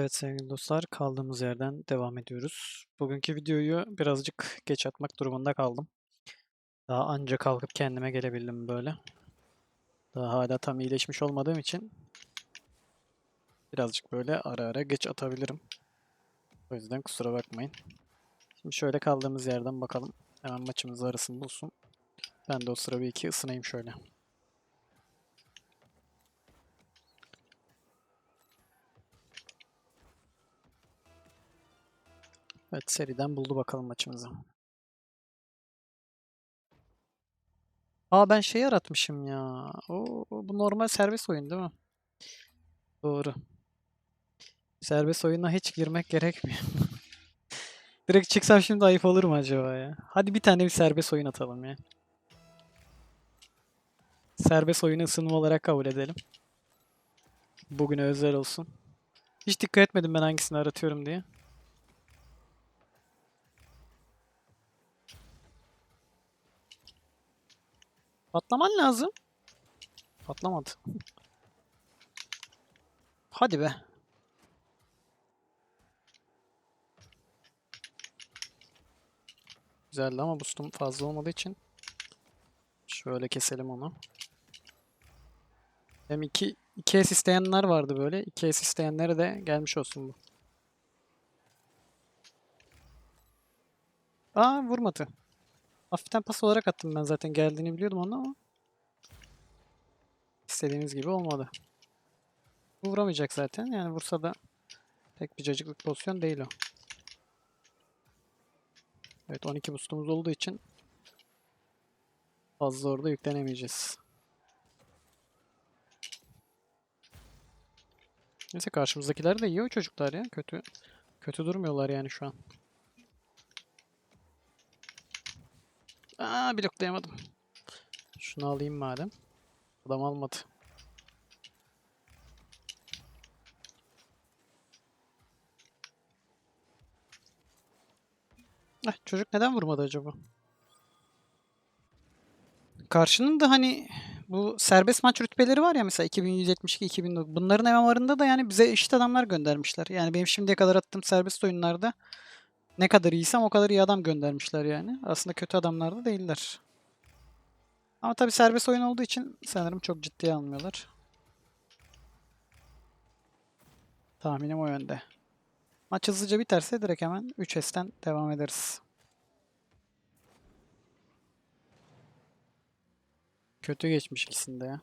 Evet sevgili dostlar kaldığımız yerden devam ediyoruz. Bugünkü videoyu birazcık geç atmak durumunda kaldım. Daha anca kalkıp kendime gelebildim böyle. Daha hala tam iyileşmiş olmadığım için birazcık böyle ara ara geç atabilirim. O yüzden kusura bakmayın. Şimdi şöyle kaldığımız yerden bakalım. Hemen maçımız arasını bulsun. Ben de o sıra bir iki ısınayım şöyle. Evet seriden buldu bakalım maçımızı. Aa ben şey aratmışım ya. Oo, bu normal serbest oyun değil mi? Doğru. Serbest oyuna hiç girmek gerekmiyor. Direkt çıksam şimdi ayıp olur mu acaba ya? Hadi bir tane bir serbest oyun atalım ya. Serbest oyunu ısınma olarak kabul edelim. Bugüne özel olsun. Hiç dikkat etmedim ben hangisini aratıyorum diye. Patlaman lazım. Patlamadı. Hadi be. Güzeldi ama boostum fazla olmadığı için şöyle keselim onu. Hem iki, iki S isteyenler vardı böyle. İki S isteyenlere de gelmiş olsun bu. Aa vurmadı. Hafiften pas olarak attım ben zaten geldiğini biliyordum onu ama istediğimiz gibi olmadı. Vuramayacak zaten. Yani vursa da pek bir cacıklık pozisyon değil o. Evet 12 boostumuz olduğu için fazla orada yüklenemeyeceğiz. Neyse karşımızdakiler de iyi o çocuklar ya. Kötü kötü durmuyorlar yani şu an. Aa bloklayamadım. Şunu alayım madem. Adam almadı. Eh, çocuk neden vurmadı acaba? Karşının da hani bu serbest maç rütbeleri var ya mesela 2172 2000 bunların MMR'ında da yani bize eşit adamlar göndermişler. Yani benim şimdiye kadar attığım serbest oyunlarda ne kadar iyiysem o kadar iyi adam göndermişler yani. Aslında kötü adamlar da değiller. Ama tabii serbest oyun olduğu için sanırım çok ciddiye almıyorlar. Tahminim o yönde. Maç hızlıca biterse direkt hemen 3S'ten devam ederiz. Kötü geçmiş ikisinde ya.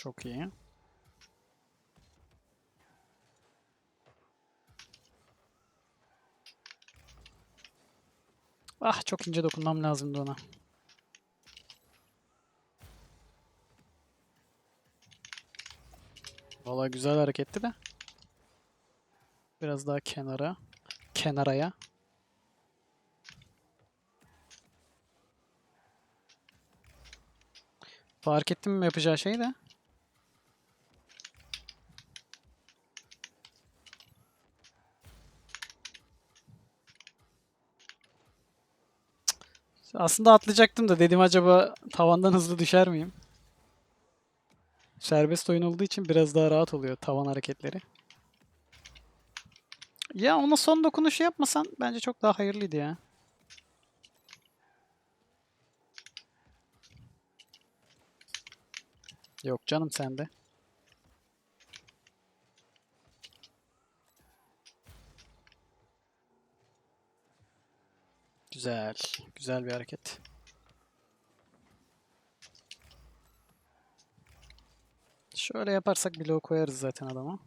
Çok iyi. Ah çok ince dokunmam lazımdı ona. Valla güzel hareketti de. Biraz daha kenara. Kenaraya. Fark ettim mi yapacağı şeyi de. Aslında atlayacaktım da dedim acaba tavandan hızlı düşer miyim? Serbest oyun olduğu için biraz daha rahat oluyor tavan hareketleri. Ya ona son dokunuşu yapmasan bence çok daha hayırlıydı ya. Yok canım sende. Güzel. Güzel bir hareket. Şöyle yaparsak bloğu koyarız zaten adama.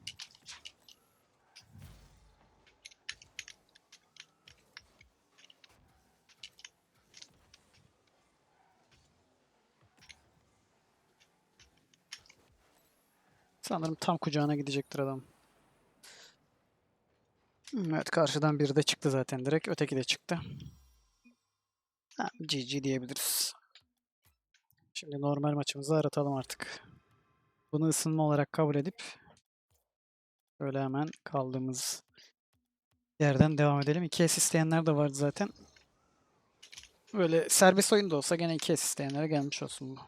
Sanırım tam kucağına gidecektir adam. Evet karşıdan biri de çıktı zaten direkt. Öteki de çıktı. Ha, GG diyebiliriz. Şimdi normal maçımızı aratalım artık. Bunu ısınma olarak kabul edip böyle hemen kaldığımız yerden devam edelim. İki es isteyenler de vardı zaten. Böyle serbest oyun da olsa gene iki isteyenlere gelmiş olsun bu.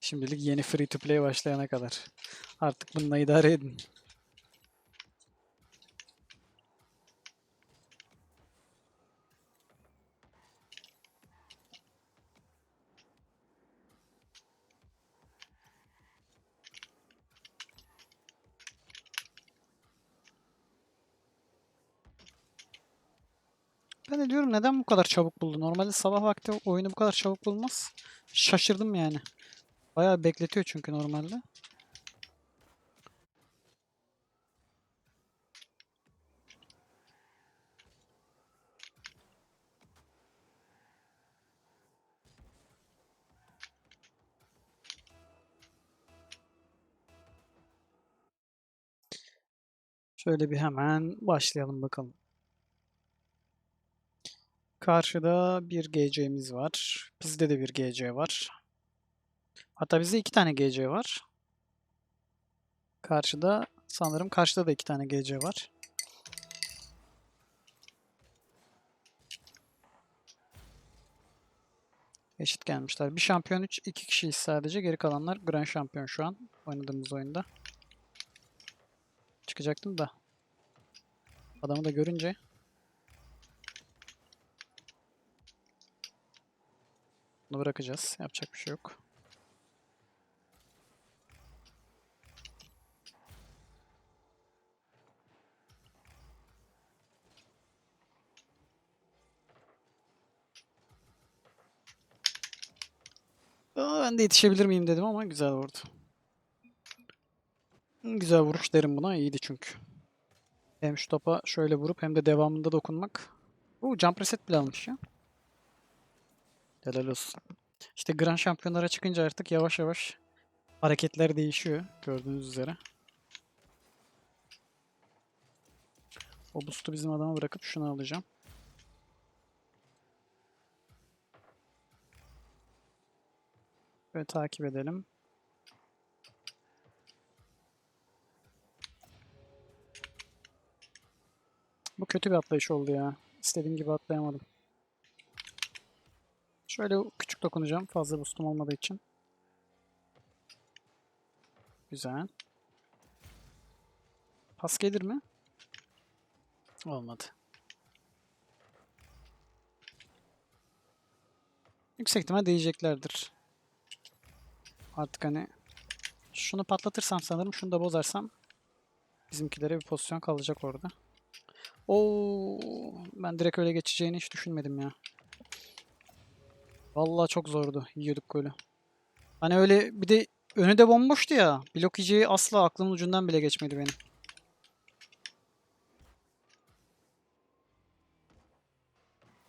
Şimdilik yeni free to play başlayana kadar. Artık bununla idare edin. Ben de diyorum neden bu kadar çabuk buldu? Normalde sabah vakti oyunu bu kadar çabuk bulmaz. Şaşırdım yani. Bayağı bekletiyor çünkü normalde. Şöyle bir hemen başlayalım bakalım. Karşıda bir GC'miz var. Bizde de bir GC var. Hatta bizde iki tane GC var. Karşıda sanırım karşıda da iki tane GC var. Eşit gelmişler. Bir şampiyon 3, iki kişiyiz sadece. Geri kalanlar Grand Şampiyon şu an oynadığımız oyunda. Çıkacaktım da. Adamı da görünce bunu bırakacağız. Yapacak bir şey yok. Aa, ben de yetişebilir miyim dedim ama güzel vurdu. Güzel vuruş derim buna. İyiydi çünkü. Hem şu topa şöyle vurup hem de devamında dokunmak. Bu jump reset bile almış ya. Helal olsun. İşte Grand Şampiyonlara çıkınca artık yavaş yavaş hareketler değişiyor. Gördüğünüz üzere. O boost'u bizim adama bırakıp şunu alacağım. Ve takip edelim. Bu kötü bir atlayış oldu ya. İstediğim gibi atlayamadım. Şöyle küçük dokunacağım. Fazla boostum olmadığı için. Güzel. Pas gelir mi? Olmadı. Yüksek ihtimal değeceklerdir. Artık hani şunu patlatırsam sanırım şunu da bozarsam bizimkilere bir pozisyon kalacak orada. Oo, ben direkt öyle geçeceğini hiç düşünmedim ya. Vallahi çok zordu. Yiyorduk golü. Hani öyle bir de önü de bomboştu ya. Blok yiyeceği asla aklımın ucundan bile geçmedi benim.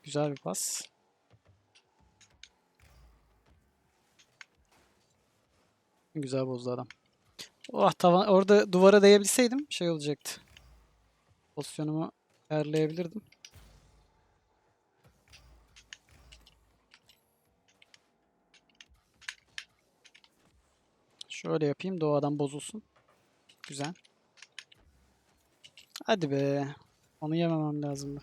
Güzel bir pas. Güzel bozdu adam. Oh tavan orada duvara değebilseydim şey olacaktı. Pozisyonumu ayarlayabilirdim. Şöyle yapayım da o adam bozulsun. Güzel. Hadi be. Onu yememem lazımdı.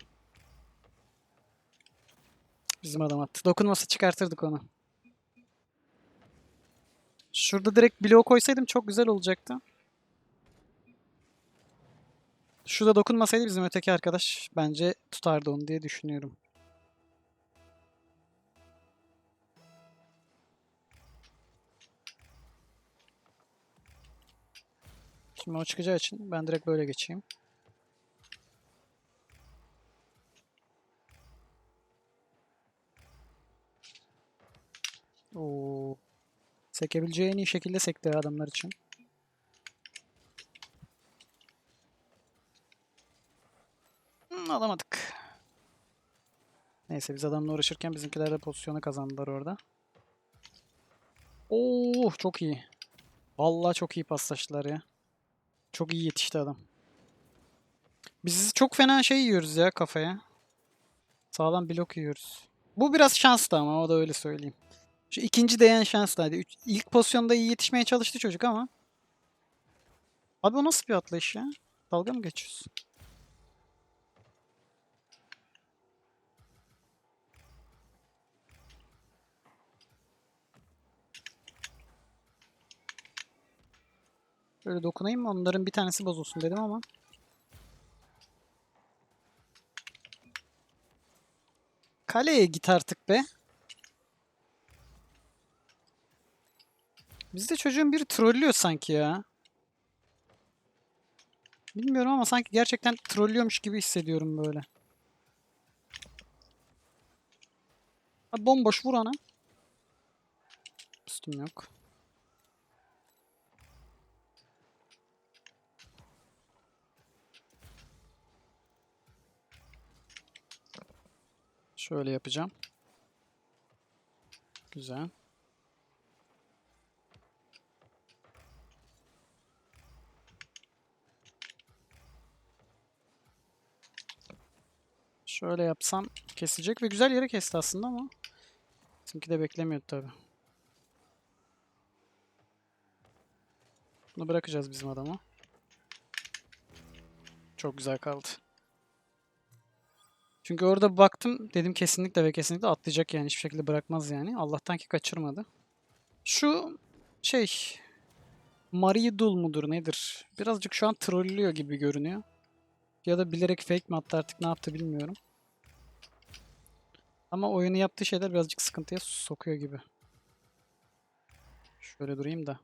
Bizim adam attı. Dokunmasa çıkartırdık onu. Şurada direkt bloğu koysaydım çok güzel olacaktı. Şurada dokunmasaydı bizim öteki arkadaş bence tutardı onu diye düşünüyorum. Şimdi o çıkacağı için ben direkt böyle geçeyim. Oo. Sekebileceği en iyi şekilde sekti adamlar için. Hmm, alamadık. Neyse biz adamla uğraşırken bizimkiler de pozisyonu kazandılar orada. Oo çok iyi. Vallahi çok iyi paslaştılar ya. Çok iyi yetişti adam. Biz çok fena şey yiyoruz ya kafaya. Sağlam blok yiyoruz. Bu biraz şanslı ama o da öyle söyleyeyim. Şu ikinci değen şanslı. Hadi üç- ilk pozisyonda iyi yetişmeye çalıştı çocuk ama. Abi o nasıl bir atlayış ya? Dalga mı geçiyorsun? Şöyle dokunayım? Onların bir tanesi bozulsun dedim ama. Kaleye git artık be. Bizde çocuğun biri trollüyor sanki ya. Bilmiyorum ama sanki gerçekten trollüyormuş gibi hissediyorum böyle. Ha, bomboş vur ona. Üstüm yok. Şöyle yapacağım. Güzel. Şöyle yapsam kesecek ve güzel yere kesti aslında ama bizimki de beklemiyordu tabi. Bunu bırakacağız bizim adama. Çok güzel kaldı. Çünkü orada baktım dedim kesinlikle ve kesinlikle atlayacak yani hiçbir şekilde bırakmaz yani. Allah'tan ki kaçırmadı. Şu şey Maridul mudur nedir? Birazcık şu an trollüyor gibi görünüyor. Ya da bilerek fake mi attı artık ne yaptı bilmiyorum. Ama oyunu yaptığı şeyler birazcık sıkıntıya sokuyor gibi. Şöyle durayım da.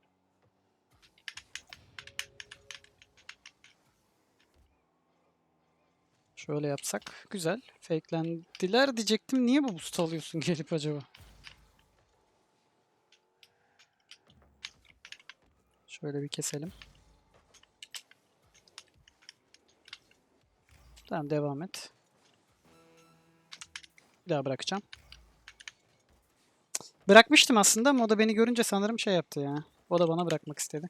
Şöyle yapsak. Güzel. Fakelendiler diyecektim. Niye bu boost alıyorsun gelip acaba? Şöyle bir keselim. Tamam devam et. Bir daha bırakacağım. Bırakmıştım aslında ama o da beni görünce sanırım şey yaptı ya. O da bana bırakmak istedi.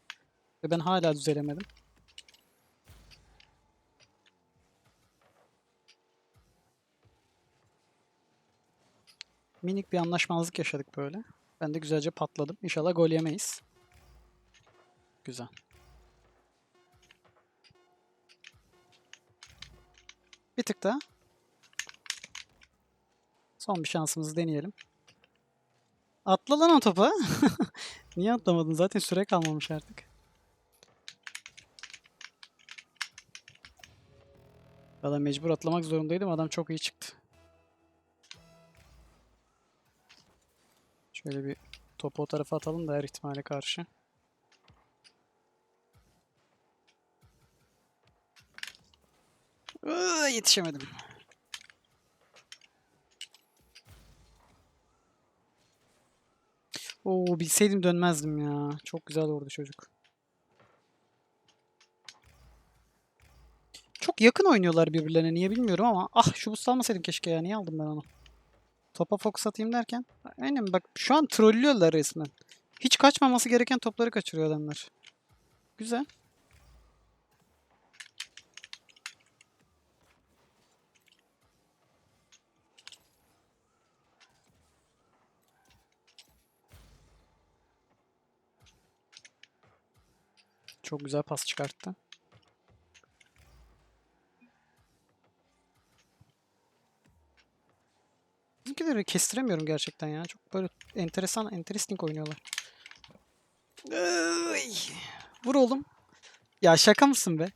Ve ben hala düzelemedim. Minik bir anlaşmazlık yaşadık böyle. Ben de güzelce patladım. İnşallah gol yemeyiz. Güzel. Bir tık daha. Son bir şansımızı deneyelim. Atla lan o topa. Niye atlamadın? Zaten süre kalmamış artık. Valla mecbur atlamak zorundaydım. Adam çok iyi çıktı. Şöyle bir topu o tarafa atalım da her ihtimale karşı. Iıı, yetişemedim. Oo bilseydim dönmezdim ya. Çok güzel orada çocuk. Çok yakın oynuyorlar birbirlerine niye bilmiyorum ama ah şu boost almasaydım keşke ya. Niye aldım ben onu? Topa fokus atayım derken. Aynen bak şu an trollüyorlar resmen. Hiç kaçmaması gereken topları kaçırıyor adamlar. Güzel. Çok güzel pas çıkarttı. Bizimkileri kestiremiyorum gerçekten ya. Çok böyle enteresan, interesting oynuyorlar. Ay. Vur oğlum. Ya şaka mısın be?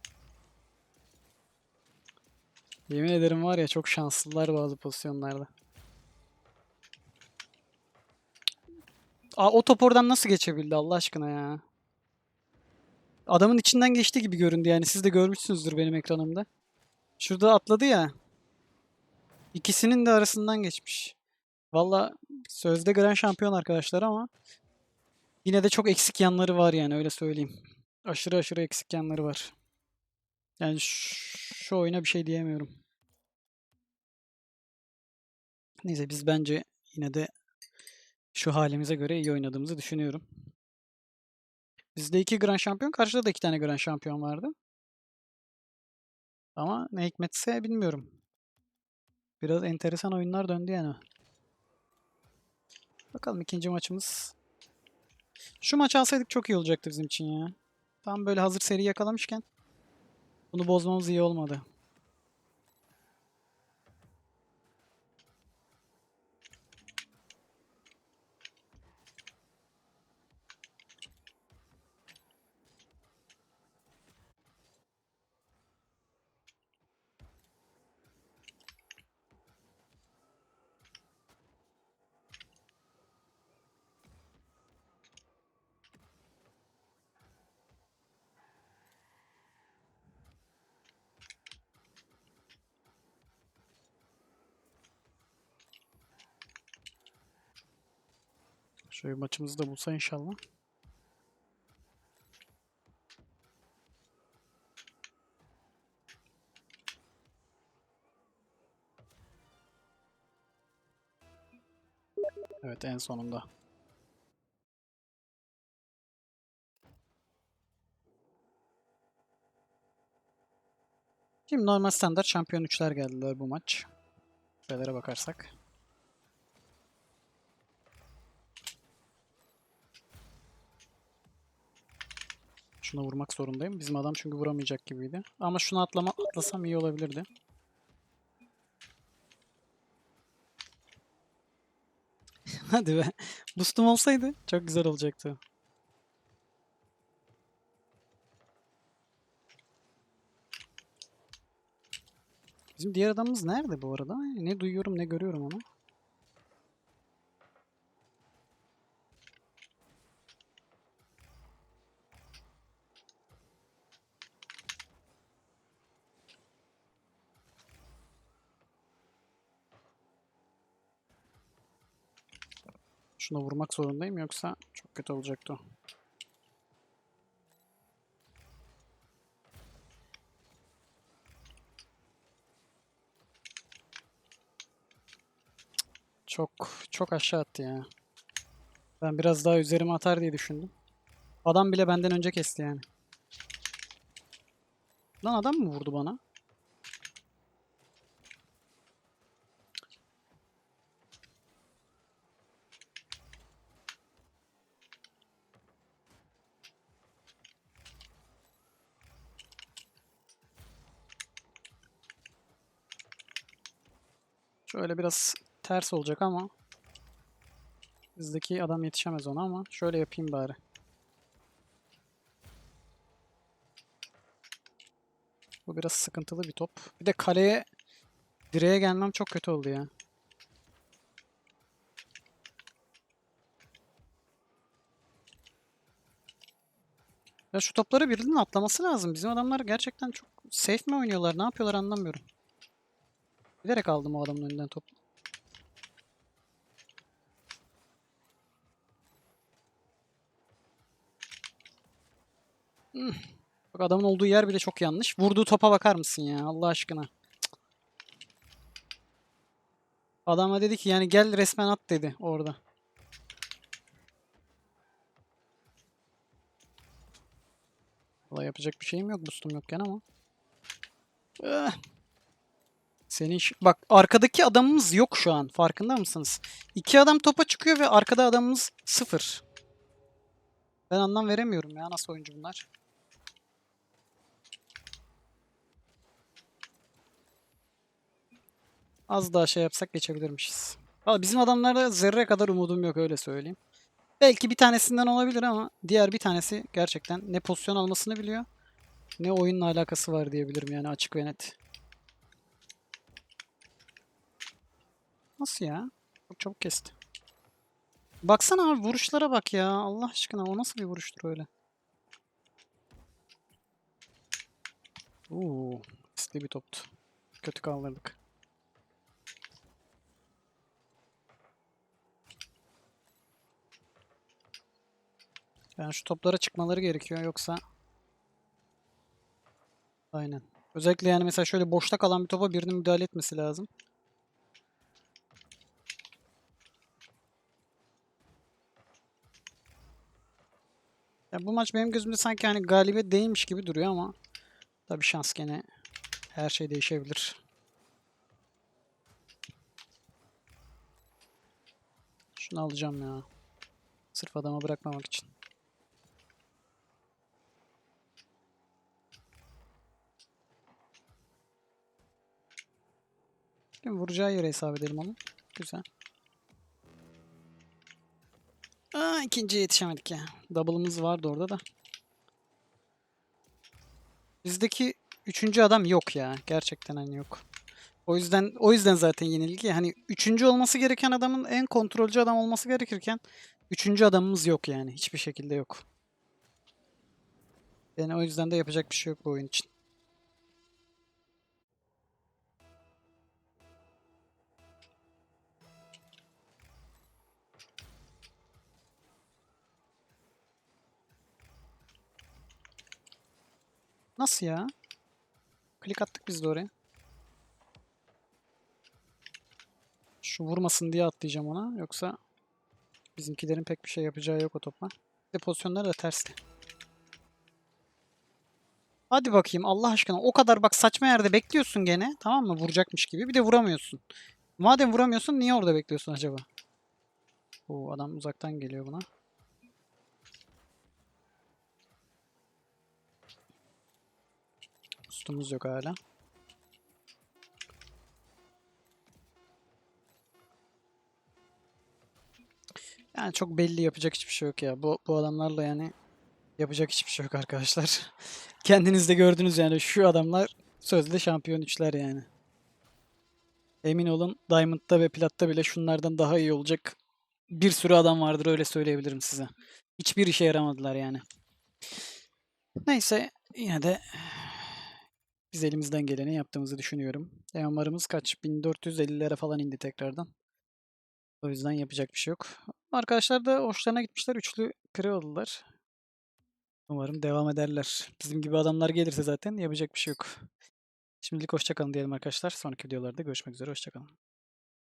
Yemin ederim var ya çok şanslılar bazı pozisyonlarda. Aa, o top oradan nasıl geçebildi Allah aşkına ya? Adamın içinden geçti gibi göründü yani. Siz de görmüşsünüzdür benim ekranımda. Şurada atladı ya. İkisinin de arasından geçmiş. Valla sözde Grand Şampiyon arkadaşlar ama yine de çok eksik yanları var yani öyle söyleyeyim. Aşırı aşırı eksik yanları var. Yani şu oyuna bir şey diyemiyorum. Neyse biz bence yine de şu halimize göre iyi oynadığımızı düşünüyorum. Bizde iki Grand Şampiyon, karşıda da iki tane Grand Şampiyon vardı. Ama ne hikmetse bilmiyorum. Biraz enteresan oyunlar döndü yani. Bakalım ikinci maçımız. Şu maçı alsaydık çok iyi olacaktı bizim için ya. Tam böyle hazır seri yakalamışken bunu bozmamız iyi olmadı. Şöyle maçımızı da bulsa inşallah. Evet en sonunda. Şimdi normal standart şampiyon 3'ler geldiler bu maç. Şurelere bakarsak. Şuna vurmak zorundayım. Bizim adam çünkü vuramayacak gibiydi. Ama şunu atlama atlasam iyi olabilirdi. Hadi be. Boostum olsaydı çok güzel olacaktı. Bizim diğer adamımız nerede bu arada? Ne duyuyorum ne görüyorum onu. Şuna vurmak zorundayım yoksa çok kötü olacaktı. Çok çok aşağı attı ya. Ben biraz daha üzerime atar diye düşündüm. Adam bile benden önce kesti yani. Lan adam mı vurdu bana? Şöyle biraz ters olacak ama bizdeki adam yetişemez ona ama şöyle yapayım bari. Bu biraz sıkıntılı bir top. Bir de kaleye direğe gelmem çok kötü oldu ya. Ya şu topları birinin atlaması lazım. Bizim adamlar gerçekten çok safe mi oynuyorlar? Ne yapıyorlar anlamıyorum. Bilerek aldım o adamın önünden topu. Hmm. Bak adamın olduğu yer bile çok yanlış. Vurduğu topa bakar mısın ya Allah aşkına. Adama dedi ki yani gel resmen at dedi orada. Valla yapacak bir şeyim yok boostum yokken ama. Eh. Senin bak arkadaki adamımız yok şu an farkında mısınız? İki adam topa çıkıyor ve arkada adamımız sıfır. Ben anlam veremiyorum ya nasıl oyuncu bunlar. Az daha şey yapsak geçebilirmişiz. Valla bizim adamlarda zerre kadar umudum yok öyle söyleyeyim. Belki bir tanesinden olabilir ama diğer bir tanesi gerçekten ne pozisyon almasını biliyor ne oyunla alakası var diyebilirim yani açık ve net. Nasıl ya? Çok çabuk kesti. Baksana abi vuruşlara bak ya. Allah aşkına o nasıl bir vuruştur öyle? Uuu. Riskli bir toptu. Kötü kaldırdık. Yani şu toplara çıkmaları gerekiyor yoksa Aynen. Özellikle yani mesela şöyle boşta kalan bir topa birinin müdahale etmesi lazım. Ya bu maç benim gözümde sanki hani galibiyet değilmiş gibi duruyor ama tabii şans gene her şey değişebilir. Şunu alacağım ya. Sırf adama bırakmamak için. Şimdi vuracağı yere hesap edelim onu. Güzel. İkinciye yetişemedik ya. Double'ımız vardı orada da. Bizdeki üçüncü adam yok ya. Gerçekten hani yok. O yüzden o yüzden zaten yenilgi. Hani üçüncü olması gereken adamın en kontrolcü adam olması gerekirken üçüncü adamımız yok yani. Hiçbir şekilde yok. Yani o yüzden de yapacak bir şey yok bu oyun için. Nasıl ya? Klik attık biz de oraya. Şu vurmasın diye atlayacağım ona. Yoksa bizimkilerin pek bir şey yapacağı yok o topa. De pozisyonları da tersli. Hadi bakayım Allah aşkına. O kadar bak saçma yerde bekliyorsun gene. Tamam mı? Vuracakmış gibi. Bir de vuramıyorsun. Madem vuramıyorsun niye orada bekliyorsun acaba? Oo adam uzaktan geliyor buna. Üstümüz yok hala. Yani çok belli yapacak hiçbir şey yok ya. Bu, bu adamlarla yani yapacak hiçbir şey yok arkadaşlar. Kendiniz de gördünüz yani şu adamlar sözde şampiyon üçler yani. Emin olun Diamond'da ve Plat'ta bile şunlardan daha iyi olacak bir sürü adam vardır öyle söyleyebilirim size. Hiçbir işe yaramadılar yani. Neyse yine de biz elimizden geleni yaptığımızı düşünüyorum. MMR'ımız kaç? 1450'lere falan indi tekrardan. O yüzden yapacak bir şey yok. Arkadaşlar da hoşlarına gitmişler. Üçlü kre oldular. Umarım devam ederler. Bizim gibi adamlar gelirse zaten yapacak bir şey yok. Şimdilik hoşçakalın diyelim arkadaşlar. Sonraki videolarda görüşmek üzere. Hoşçakalın.